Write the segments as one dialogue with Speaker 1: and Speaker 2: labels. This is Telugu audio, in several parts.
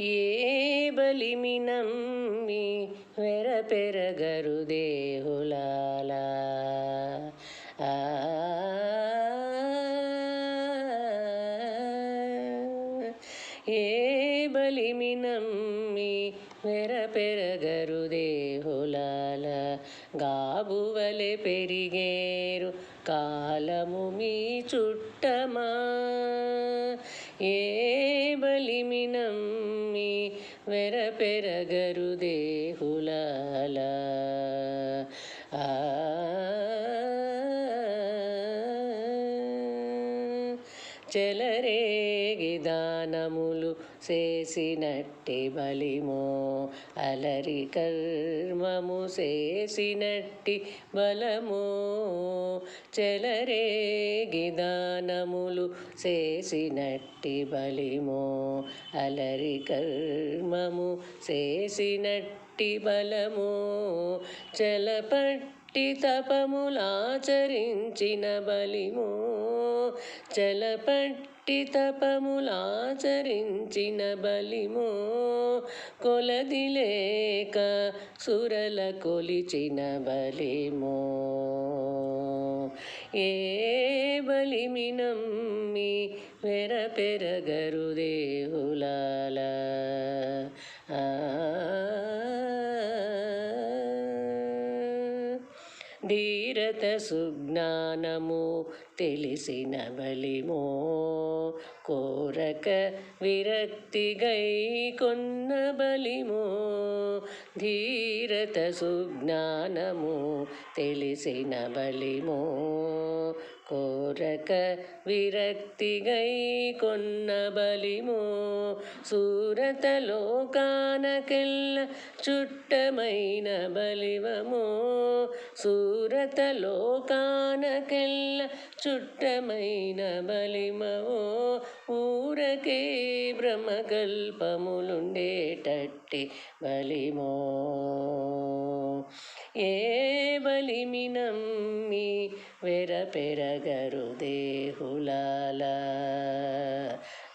Speaker 1: ఏ బలిమి నమ్మి వెర పెరగరు దేహులాల. ఏ బలిమి నమ్మి వెర పెరగరు దేహులాల. గాబువలె పెరిగేరు కాలము మీ చుట్టమా. ఏ బలిమి పెరగరు దేహులాల దానములు చేసినట్టి బలిమో. అలరి కర్మము చేసినట్టి బలమో. చెలరేగి దానములు చేసినట్టి బలిమో. అలరి కర్మము చేసినట్టి బలమో. చెలపట్టి తపములాచరించిన బలిమో. చలపట్టి తపములాచరించిన బలిమో కొలది లేక సురల కొలిచిన బలిమో. ఏ బలిమి నమ్మి వెర పెరగరు దేవులాలా ధీరత సుజ్ఞానము తెలిసిన బలిమో. కోరక విరక్తి గై కొన్న బలిమో. ధీరత సుజ్ఞానము తెలిసిన బలిమో. కోరక విరక్తి గై కొన్న బలిమో సూరత లోకానకెల్ల చుట్టమైన బలివమో సూరత లోకానకెల్ల చుట్టమైన బలిమవో ఊరకే బ్రహ్మకల్పములుండేటట్టి బలిమో ఏ బలిమి నమ్మి వెర పెరగరు దేహులాల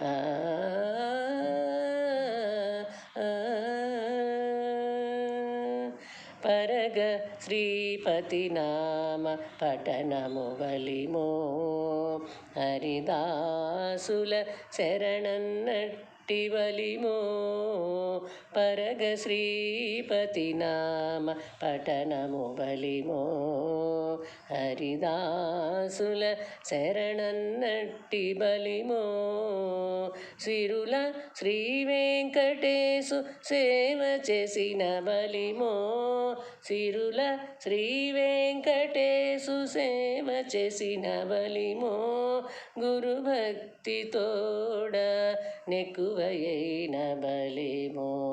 Speaker 1: ఆ పరగ శ్రీపతి నామ పఠనము బలిమో హరిదాసుల శరణన్నట్టి బలిమో పరగ శ్రీపతి నామ పఠనము బలిమో హరిదాసుల శరణన్నట్టి బలిమో. సిరుల శ్రీ వెంకటేశు సేవ చేసిన బలిమో. సిరుల శ్రీ వెంకటేశు సేవ చేసిన బలిమో. గురుభక్తితోడ నెక్కువయైన బలిమో.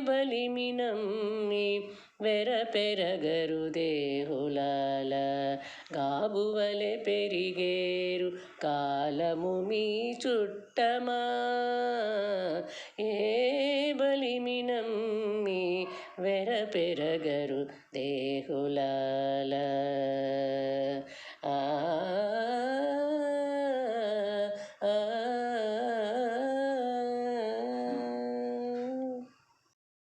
Speaker 1: బలిమి నమ్మి వెర పెరగరు దేహులాల. గాబువలె పెరిగేరు కాలము మీ చుట్టమా. ఏ బలిమి నమ్మి వెర పెరగరు దేహులాల. ఆ